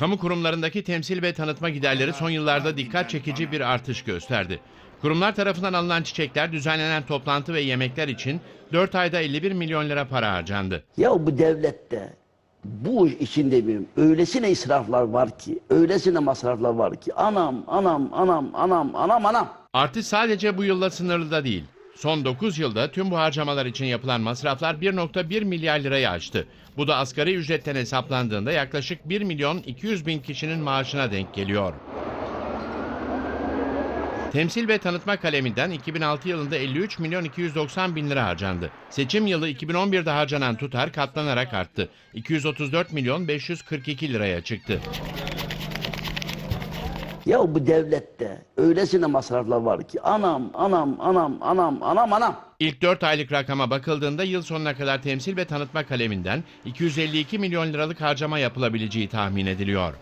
Kamu kurumlarındaki temsil ve tanıtma giderleri son yıllarda dikkat çekici bir artış gösterdi. Kurumlar tarafından alınan çiçekler, düzenlenen toplantı ve yemekler için 4 ayda 51 milyon lira para harcandı. Ya bu devlette bu içinde bir öylesine israflar var ki, öylesine masraflar var ki anam anam anam anam anam anam. Artış sadece bu yılla sınırlı da değil. Son 9 yılda tüm bu harcamalar için yapılan masraflar 1.1 milyar lirayı aştı. Bu da asgari ücretten hesaplandığında yaklaşık 1 milyon 200 bin kişinin maaşına denk geliyor. Temsil ve tanıtma kaleminden 2006 yılında 53 milyon 290 bin lira harcandı. Seçim yılı 2011'de harcanan tutar katlanarak arttı. 234 milyon 542 liraya çıktı. Ya bu devlette öylesine masraflar var ki anam anam anam anam anam anam. İlk 4 aylık rakama bakıldığında yıl sonuna kadar temsil ve tanıtma kaleminden 252 milyon liralık harcama yapılabileceği tahmin ediliyor.